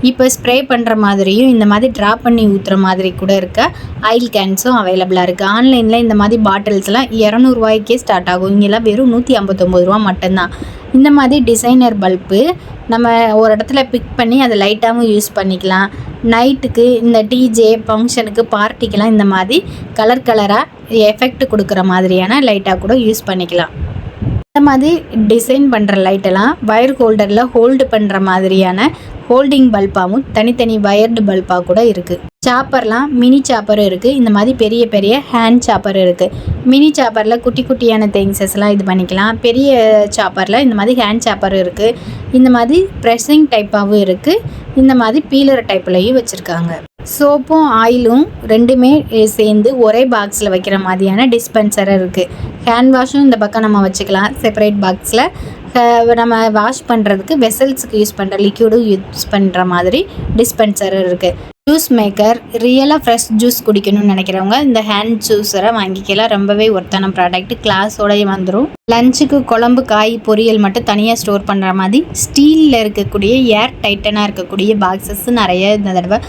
இப்போ ஸ்ப்ரே பண்ணுற மாதிரியும் இந்த மாதிரி ட்ராப் பண்ணி ஊற்றுற மாதிரி கூட இருக்க. ஆயில் கேன்ஸும் அவைலபிளாக இருக்குது ஆன்லைனில் இந்த மாதிரி பாட்டில்ஸ்லாம் இரநூறுவாய்க்கே ஸ்டார்ட் ஆகும். இங்கெல்லாம் வெறும் நூற்றி ஐம்பத்தொம்பது ரூபா மட்டும்தான். இந்த மாதிரி டிசைனர் பல்பு நம்ம ஒரு இடத்துல பிக் பண்ணி அதை லைட்டாகவும் யூஸ் பண்ணிக்கலாம். நைட்டுக்கு இந்த டிஜே ஃபங்க்ஷனுக்கு பார்ட்டிக்கெலாம் இந்த மாதிரி கலர் கலராக எஃபெக்ட் கொடுக்குற மாதிரியான லைட்டாக கூட யூஸ் பண்ணிக்கலாம். இந்த மாதிரி டிசைன் பண்ணுற லைட்டெல்லாம் வயர் ஹோல்டரில் ஹோல்டு பண்ணுற மாதிரியான ஹோல்டிங் பல்பாகவும் தனித்தனி வயர்டு பல்பாக கூட இருக்குது சாப்பர்லாம் மினி சாப்பரும் இருக்குது இந்த மாதிரி பெரிய பெரிய ஹேண்ட் சாப்பர் இருக்குது மினி சாப்பரில் குட்டி குட்டியான திங்ஸஸ்லாம் இது பண்ணிக்கலாம். பெரிய சாப்பரில் இந்த மாதிரி ஹேண்ட் சாப்பரும் இருக்குது இந்த மாதிரி ப்ரெஸ்ஸிங் டைப்பாகவும் இருக்குது இந்த மாதிரி பீலர் டைப்லையும் வச்சுருக்காங்க. சோப்பும் ஆயிலும் ரெண்டுமே சேர்ந்து ஒரே பாக்ஸில் வைக்கிற மாதிரியான டிஸ்பென்சராக இருக்குது ஹேண்ட் வாஷும் இந்த பக்கம் நம்ம வச்சுக்கலாம். செப்பரேட் பாக்ஸில் நம்ம வாஷ் பண்ணுறதுக்கு வெசல்ஸுக்கு யூஸ் பண்ணுற லிக்யூடும் யூஸ் பண்ணுற மாதிரி டிஸ்பென்சர் இருக்குது ஜூஸ் மேக்கர் ரியலாக ஃப்ரெஷ் ஜூஸ் குடிக்கணும்னு நினைக்கிறவங்க இந்த ஹேண்ட் ஜூஸரை வாங்கிக்கலாம். ரொம்பவே ஒர்த்தான ப்ராடக்ட் கிளாஸோடய வந்துடும் லஞ்சுக்கு குழம்பு காய் பொரியல் மட்டும் தனியாக ஸ்டோர் பண்ணுற மாதிரி ஸ்டீலில் இருக்கக்கூடிய ஏர் டைட்டனாக இருக்கக்கூடிய பாக்ஸஸ் நிறைய இந்த தடவை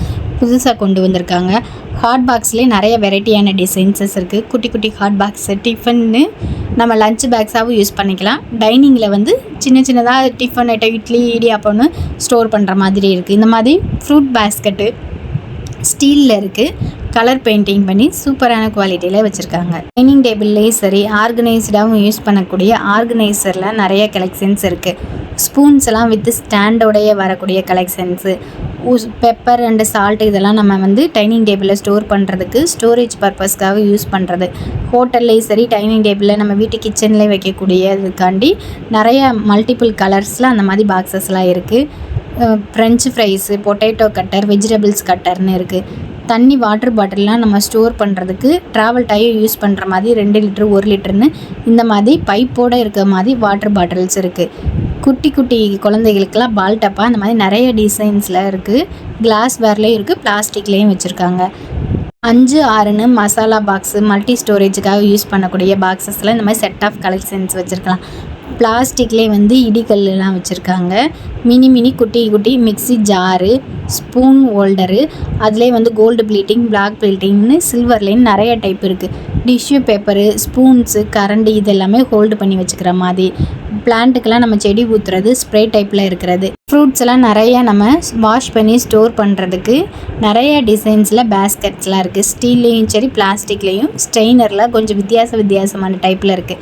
புதுசாக கொண்டு வந்திருக்காங்க. ஹாட் பாக்ஸ்லேயே நிறைய வெரைட்டியான டிசைன்ஸஸ் இருக்குது குட்டி குட்டி ஹாட் பாக்ஸு டிஃபன்னு நம்ம லஞ்ச் பேக்ஸாகவும் யூஸ் பண்ணிக்கலாம். டைனிங்கில் வந்து சின்ன சின்னதாக டிஃபன் ஐட்டம் இட்லி இடியாப்பம்னு ஸ்டோர் பண்ணுற மாதிரி இருக்குது இந்த மாதிரி ஃப்ரூட் பேஸ்கெட்டு ஸ்டீலில் இருக்குது கலர் பெயிண்டிங் பண்ணி சூப்பரான குவாலிட்டியில் வச்சுருக்காங்க. டைனிங் டேபிள்லேயும் சரி ஆர்கனைஸ்டாகவும் யூஸ் பண்ணக்கூடிய ஆர்கனைசரில் நிறைய கலெக்ஷன்ஸ் இருக்குது ஸ்பூன்ஸ் எல்லாம் வித் ஸ்டாண்டோடைய வரக்கூடிய கலெக்ஷன்ஸு பெப்பர் அண்டு சால்ட் இதெல்லாம் நம்ம வந்து டைனிங் டேபிளில் ஸ்டோர் பண்ணுறதுக்கு ஸ்டோரேஜ் பர்பஸ்க்காக யூஸ் பண்ணுறது ஹோட்டல்லையும் சரி டைனிங் டேபிளில் நம்ம வீட்டு கிச்சன்லேயே வைக்கக்கூடியதுக்காண்டி நிறைய மல்டிபிள் கலர்ஸில் அந்த மாதிரி பாக்ஸஸ்லாம் இருக்குது French fries potato cutter vegetables கட்டர்னு இருக்குது தண்ணி வாட்டர் பாட்டில்லாம் நம்ம ஸ்டோர் பண்ணுறதுக்கு ட்ராவல் டயர் யூஸ் பண்ணுற மாதிரி ரெண்டு லிட்ரு ஒரு லிட்டர்னு இந்த மாதிரி பைப்போடு இருக்க மாதிரி வாட்டர் பாட்டில்ஸ் இருக்குது குட்டி குட்டி குழந்தைகளுக்கெல்லாம் பால் டப்பா இந்த மாதிரி நிறைய டிசைன்ஸில் இருக்குது கிளாஸ் வேர்லேயும் இருக்குது பிளாஸ்டிக்லேயும் வச்சுருக்காங்க. அஞ்சு ஆறுன்னு மசாலா பாக்ஸு மல்டி ஸ்டோரேஜுக்காக யூஸ் பண்ணக்கூடிய பாக்ஸஸில் இந்த மாதிரி செட் ஆஃப் கலெக்ஷன்ஸ் வச்சுருக்கலாம். பிளாஸ்டிக்லேயே வந்து இடிக்கல்லாம் வச்சுருக்காங்க. மினி மினி குட்டி குட்டி மிக்ஸி ஜாரு ஸ்பூன் ஹோல்டரு அதுலேயே வந்து கோல்டு ப்ளீட்டிங் பிளாக் பிளீட்டிங்னு சில்வர்லேயும் நிறைய டைப் இருக்குது டிஷ்யூ பேப்பரு ஸ்பூன்ஸு கரண்டி இதெல்லாமே ஹோல்டு பண்ணி வச்சுக்கிற மாதிரி. பிளான்ட்டுக்கெல்லாம் நம்ம செடி ஊற்றுறது ஸ்ப்ரே டைப்பில் இருக்கிறது. ஃப்ரூட்ஸ் எல்லாம் நிறைய நம்ம வாஷ் பண்ணி ஸ்டோர் பண்ணுறதுக்கு நிறைய டிசைன்ஸில் பேஸ்கெட்ஸ்லாம் இருக்குது ஸ்டீல்லையும் சரி பிளாஸ்டிக்லேயும் ஸ்ட்ரெயினரில் கொஞ்சம் வித்தியாச வித்தியாசமான டைப்பில் இருக்குது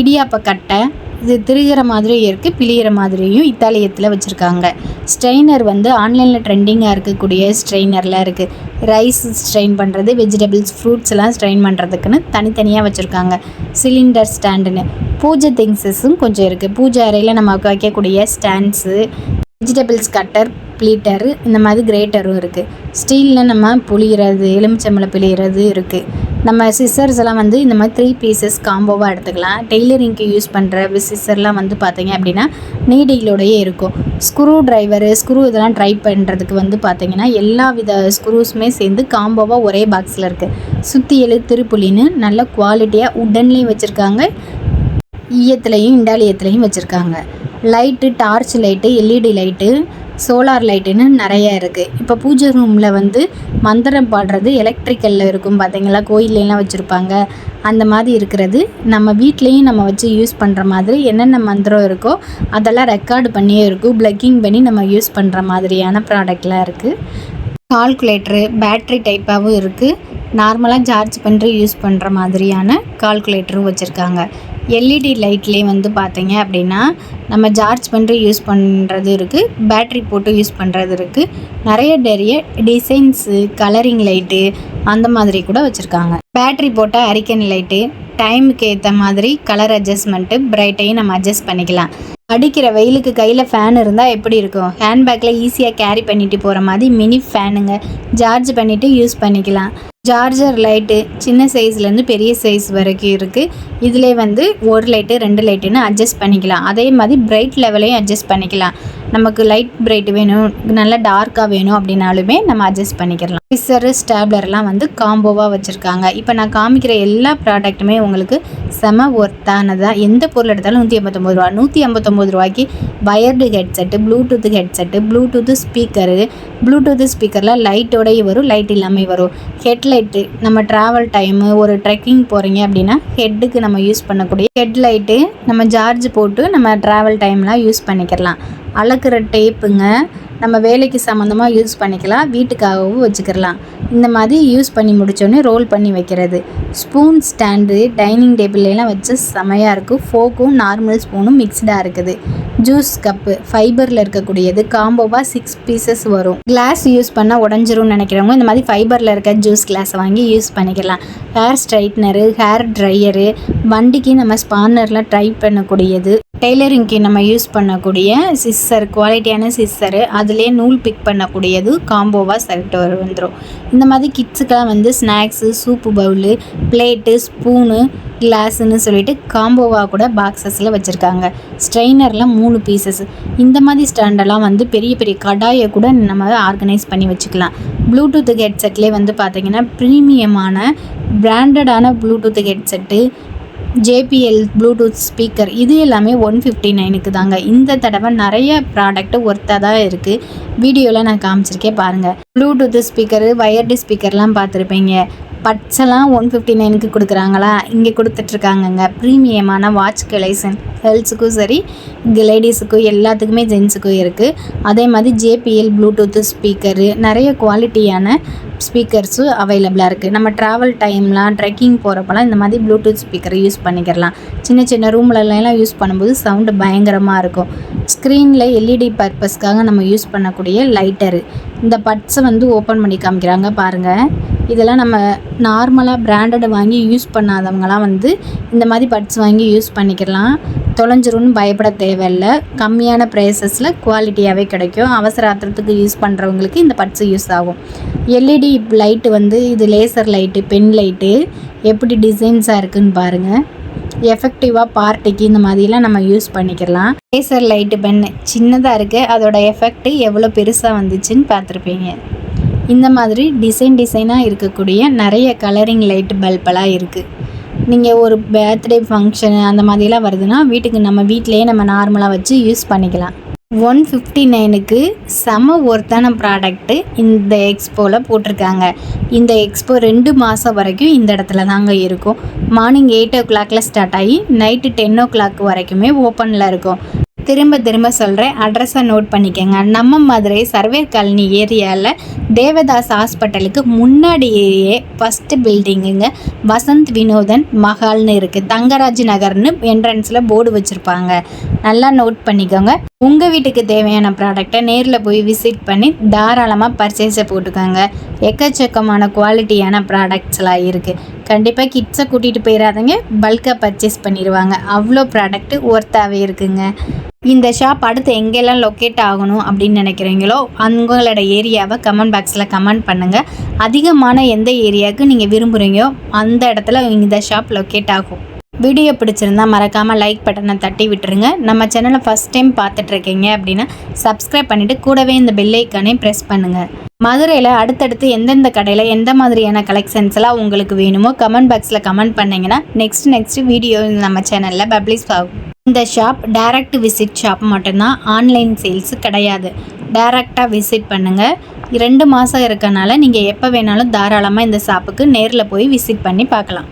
இடியாப்ப கட்டை இது திருகிற மாதிரியும் இருக்குது பிழியிற மாதிரியும் இத்தாலியத்தில் வச்சுருக்காங்க. ஸ்ட்ரெயினர் வந்து ஆன்லைனில் ட்ரெண்டிங்காக இருக்கக்கூடிய ஸ்ட்ரெயினர்லாம் இருக்குது ரைஸ் ஸ்ட்ரெயின் பண்ணுறது வெஜிடபிள்ஸ் ஃப்ரூட்ஸ் எல்லாம் ஸ்ட்ரெயின் பண்ணுறதுக்குன்னு தனித்தனியாக வச்சுருக்காங்க. சிலிண்டர் ஸ்டாண்டுன்னு பூஜை திங்ஸஸும் கொஞ்சம் இருக்குது பூஜை அறையில் நம்ம வைக்கக்கூடிய ஸ்டாண்ட்ஸு வெஜிடபிள்ஸ் கட்டர் ப்ளீட்டரு இந்த மாதிரி கிரேட்டரும் இருக்குது ஸ்டீலில் நம்ம புளிகிறது எலுமிச்சம்பளை பிழிகிறது இருக்குது நம்ம சிஸ்ஸர்ஸ் எல்லாம் வந்து இந்த மாதிரி த்ரீ பீசஸ் காம்போவாக எடுத்துக்கலாம். டெய்லரிங்க்கு யூஸ் பண்ணுற சிசர்லாம் வந்து பார்த்தீங்க அப்படின்னா நீடிகளோடையே இருக்கும். ஸ்க்ரூ ட்ரைவரு ஸ்க்ரூ இதெல்லாம் ட்ரை பண்ணுறதுக்கு வந்து பார்த்தீங்கன்னா எல்லா வித ஸ்க்ரூஸுமே சேர்ந்து காம்போவாக ஒரே பாக்ஸில் இருக்குது சுற்றி எழு திருப்புலின்னு நல்ல குவாலிட்டியாக உடன்லேயும் வச்சுருக்காங்க. ஈயத்துலேயும் இண்டாலியத்துலேயும் வச்சுருக்காங்க. Light torch light LED light solar லைட்டுன்னு நிறைய இருக்குது இப்போ பூஜை ரூமில் வந்து மந்திரம் பாடுறது எலக்ட்ரிக்கலில் இருக்கும் பார்த்தீங்களா கோயிலெலாம் வச்சுருப்பாங்க. அந்த மாதிரி இருக்கிறது நம்ம வீட்லேயும் நம்ம வச்சு யூஸ் பண்ணுற மாதிரி என்னென்ன மந்திரம் இருக்கோ அதெல்லாம் ரெக்கார்டு பண்ணியே இருக்கும். ப்ளக்கிங் பண்ணி நம்ம யூஸ் பண்ணுற மாதிரியான ப்ராடக்ட்லாம் இருக்குது கால்குலேட்டரு பேட்ரி டைப்பாகவும் இருக்குது நார்மலாக சார்ஜ் பண்ணுற யூஸ் பண்ணுற மாதிரியான கால்குலேட்டரும் வச்சுருக்காங்க. எல்இடி லைட்லேயே வந்து பார்த்தீங்க அப்படின்னா நம்ம சார்ஜ் பண்ணுற யூஸ் பண்ணுறது இருக்குது பேட்ரி போட்டு யூஸ் பண்ணுறது இருக்குது நிறைய நிறைய டிசைன்ஸு கலரிங் லைட்டு அந்த மாதிரி கூட வச்சுருக்காங்க. பேட்ரி போட்ட அரிக்கன் லைட்டு டைமுக்கு ஏற்ற மாதிரி கலர் அட்ஜஸ்ட்மெண்ட்டு பிரைட்டையும் நம்ம அட்ஜஸ்ட் பண்ணிக்கலாம். அடிக்கிற வெயிலுக்கு கையில் ஃபேன் இருந்தால் எப்படி இருக்கும்? ஹேண்ட்பேக்கில் ஈஸியாக கேரி பண்ணிட்டு போகிற மாதிரி மினி ஃபேனுங்க சார்ஜ் பண்ணிவிட்டு யூஸ் பண்ணிக்கலாம். சார்ஜர் லைட்டு சின்ன சைஸ்லேருந்து பெரிய சைஸ் வரைக்கும் இருக்குது இதிலே வந்து ஒரு லைட்டு ரெண்டு லைட்டுன்னு அட்ஜஸ்ட் பண்ணிக்கலாம். அதே மாதிரி பிரைட் லெவலையும் அட்ஜஸ்ட் பண்ணிக்கலாம். நமக்கு லைட் பிரைட் வேணும் நல்லா டார்க்காக வேணும் அப்படின்னாலுமே நம்ம அட்ஜஸ்ட் பண்ணிக்கலாம். ஃபிஸ்ஸரு ஸ்டாப்லர்லாம் வந்து காம்போவாக வச்சுருக்காங்க. இப்போ நான் காமிக்கிற எல்லா ப்ராடக்ட்டுமே உங்களுக்கு செம ஒர்த்தானதாக எந்த பொருள் எடுத்தாலும் நூற்றி ஐம்பத்தொம்பது ரூபா. நூற்றி ஐம்பத்தொம்பது ரூபாய்க்கு wired headset Bluetooth headset Bluetooth speaker Bluetooth ஸ்பீக்கரில் லைட்டோடையும் வரும் லைட் இல்லாமல் வரும். ஹெட்லைட்டு நம்ம ட்ராவல் டைமு ஒரு ட்ரெக்கிங் போகிறீங்க அப்படின்னா ஹெட்டுக்கு நம்ம யூஸ் பண்ணக்கூடிய ஹெட்லைட்டு நம்ம சார்ஜ் போட்டு நம்ம ட்ராவல் டைம்லாம் யூஸ் பண்ணிக்கிறலாம் அளக்குற டேப்புங்க. நம்ம வேலைக்கு சம்மந்தமாக யூஸ் பண்ணிக்கலாம் வீட்டுக்காகவும் வச்சுக்கிடலாம் இந்த மாதிரி யூஸ் பண்ணி முடித்தோடனே ரோல் பண்ணி வைக்கிறது. ஸ்பூன் ஸ்டாண்டு டைனிங் டேபிள்லாம் வச்சு செமையாக இருக்கும். ஃபோக்கும் நார்மல் ஸ்பூனும் மிக்ஸ்டாக இருக்குது. ஜூஸ் கப்பு ஃபைபரில் இருக்கக்கூடியது. காம்போவாக சிக்ஸ் பீசஸ் வரும். கிளாஸ் யூஸ் பண்ணால் உடஞ்சிரும்னு நினைக்கிறவங்க இந்த மாதிரி ஃபைபரில் இருக்க ஜூஸ் கிளாஸை வாங்கி யூஸ் பண்ணிக்கலாம். ஹேர் ஸ்ட்ரைட்னரு ஹேர் ட்ரையரு வண்டிக்கு நம்ம ஸ்பானரில் ட்ரை பண்ணக்கூடியது. டெய்லரிங்க்கு நம்ம யூஸ் பண்ணக்கூடிய சிஸ்ஸர் குவாலிட்டியான சிஸ்ஸரு அதுலேயே நூல் பிக் பண்ணக்கூடியது காம்போவாக செலக்ட் வந்துடும் இந்த மாதிரி கிட்ஸுக்கெல்லாம் வந்து snacks soup bowl plate spoon கிளாஸுன்னு சொல்லிட்டு காம்போவாக கூட பாக்ஸஸில் வச்சுருக்காங்க. ஸ்ட்ரெயினரில் மூணு பீசஸ். இந்த மாதிரி ஸ்டாண்டெல்லாம் வந்து பெரிய பெரிய கடாயை கூட நம்ம ஆர்கனைஸ் பண்ணி வச்சுக்கலாம். ப்ளூடூத் ஹெட்செட்லேயே வந்து பார்த்திங்கன்னா ப்ரீமியமான பிராண்டடான Bluetooth headset JBL Bluetooth speaker இது எல்லாமே ஒன் ஃபிஃப்டி நைனுக்கு தாங்க. இந்த தடவை நிறைய ப்ராடக்ட்டு ஒர்த்தாக தான் இருக்குது வீடியோவில் நான் காமிச்சிருக்கேன் பாருங்கள் ப்ளூடூத் ஸ்பீக்கரு வயர்டு ஸ்பீக்கர்லாம் பார்த்துருப்பீங்க. பட்ஸெல்லாம் ஒன் ஃபிஃப்டி நைனுக்கு கொடுக்குறாங்களா? இங்கே கொடுத்துட்ருக்காங்கங்க. ப்ரீமியமான வாட்ச் கலெக்ஷன் கேர்ள்ஸுக்கும் சரி லேடிஸுக்கும் எல்லாத்துக்குமே ஜென்ஸுக்கும் இருக்குது அதே மாதிரி ஜேபிஎல் ப்ளூடூத்து ஸ்பீக்கரு நிறைய குவாலிட்டியான ஸ்பீக்கர்ஸும் அவைலபிளாக இருக்குது நம்ம ட்ராவல் டைம்லாம் ட்ரெக்கிங் போகிறப்பெல்லாம் இந்த மாதிரி ப்ளூடூத் ஸ்பீக்கரை யூஸ் பண்ணிக்கிறலாம் சின்ன சின்ன ரூம்லலாம் யூஸ் பண்ணும்போது சவுண்டு பயங்கரமாக இருக்கும். ஸ்க்ரீனில் எல்இடி பர்பஸ்க்காக நம்ம யூஸ் பண்ணக்கூடிய லைட்டரு இந்த பட்ஸை வந்து ஓப்பன் பண்ணி காமிக்கிறாங்க பாருங்கள் இதெல்லாம் நம்ம நார்மலாக பிராண்டட் வாங்கி யூஸ் பண்ணாதவங்களாம் வந்து இந்த மாதிரி பட்ஸ் வாங்கி யூஸ் பண்ணிக்கலாம் தொலைஞ்சிரும்னு பயப்பட தேவையில்ல. கம்மியான ப்ரைஸஸில் குவாலிட்டியாகவே கிடைக்கும். அவசர ஆத்திரத்துக்கு யூஸ் பண்ணுறவங்களுக்கு இந்த பட்ஸு யூஸ் ஆகும். எல்இடி லைட்டு வந்து இது லேசர் லைட்டு பென் லைட்டு எப்படி டிசைன்ஸாக இருக்குதுன்னு பாருங்கள் எஃபெக்டிவாக பார்ட்டிக்கு இந்த மாதிரிலாம் நம்ம யூஸ் பண்ணிக்கலாம். லேசர் லைட்டு பென்னு சின்னதாக இருக்குது அதோட எஃபெக்ட்டு எவ்வளோ பெருசாக வந்துச்சுன்னு பார்த்துருப்பீங்க. இந்த மாதிரி டிசைன் டிசைனாக இருக்கக்கூடிய நிறைய கலரிங் லைட் பல்பெல்லாம் இருக்குது நீங்கள் ஒரு பர்த்டே ஃபங்க்ஷனு அந்த மாதிரிலாம் வருதுன்னா வீட்டுக்கு நம்ம வீட்டிலையே நம்ம நார்மலாக வச்சு யூஸ் பண்ணிக்கலாம். ஒன் ஃபிஃப்டி நைனுக்கு செம ஒர்த்தான ப்ராடக்ட்டு இந்த எக்ஸ்போவில் போட்டிருக்காங்க. இந்த எக்ஸ்போ ரெண்டு மாதம் வரைக்கும் இந்த இடத்துல தாங்க இருக்கும். மார்னிங் எயிட் ஓ கிளாக்கில் ஸ்டார்ட் ஆகி நைட்டு டென் ஓ கிளாக் வரைக்குமே ஓப்பனில் இருக்கும். திரும்ப திரும்ப சொல்கிறேன் அட்ரஸை நோட் பண்ணிக்கோங்க. நம்ம மதுரை சர்வேர் காலனி ஏரியாவில் தேவதாஸ் ஹாஸ்பிட்டலுக்கு முன்னாடியே ஃபஸ்ட்டு பில்டிங்குங்க வசந்த் வினோதன் மஹால்னு இருக்குது தங்கராஜ் நகர்னு என்ட்ரன்ஸில் போர்டு வச்சுருப்பாங்க. நல்லா நோட் பண்ணிக்கோங்க. உங்கள் வீட்டுக்கு தேவையான ப்ராடக்டை நேரில் போய் விசிட் பண்ணி தாராளமாக பர்ச்சேஸை போட்டுக்கோங்க. எக்கச்சக்கமான குவாலிட்டியான ப்ராடக்ட்ஸ்லாம் இருக்குது கண்டிப்பாக கிட்ஸை கூட்டிகிட்டு போயிடாதீங்க பல்காக பர்ச்சேஸ் பண்ணிடுவாங்க. அவ்வளோ ப்ராடக்ட்டு ஒர்த்தாகவே இருக்குங்க. இந்த ஷாப் அடுத்து எங்கெல்லாம் லொக்கேட் ஆகணும் அப்படின்னு நினைக்கிறீங்களோ உங்களோட ஏரியாவை கமெண்ட் பாக்ஸில் கமெண்ட் பண்ணுங்கள் அதிகமான எந்த ஏரியாவுக்கு நீங்கள் விரும்புகிறீங்களோ அந்த இடத்துல இந்த ஷாப் லொக்கேட் ஆகும். வீடியோ பிடிச்சிருந்தா மறக்காமல் லைக் பட்டனை தட்டி விட்டுருங்க. நம்ம சேனலை ஃபஸ்ட் டைம் பார்த்துட்ருக்கீங்க அப்படின்னா சப்ஸ்கிரைப் பண்ணிவிட்டு கூடவே இந்த பெல்லைக்கானே ப்ரெஸ் பண்ணுங்கள் மதுரையில் அடுத்தடுத்து எந்தெந்த கடையில் எந்த மாதிரியான கலெக்ஷன்ஸ்லாம் உங்களுக்கு வேணுமோ கமெண்ட் பாக்ஸில் கமெண்ட் பண்ணிங்கன்னா நெக்ஸ்ட் நெக்ஸ்ட் வீடியோ நம்ம சேனலில் பப்ளிஷ் ஆகும். இந்த ஷாப் டைரக்ட் விசிட் ஷாப் மட்டும்தான் ஆன்லைன் சேல்ஸ் கிடையாது. டைரெக்டாக விசிட் பண்ணுங்கள் ரெண்டு மாதம் இருக்கனால நீங்கள் எப்போ வேணாலும் தாராளமாக இந்த ஷாப்புக்கு நேரில் போய் விசிட் பண்ணி பார்க்கலாம்.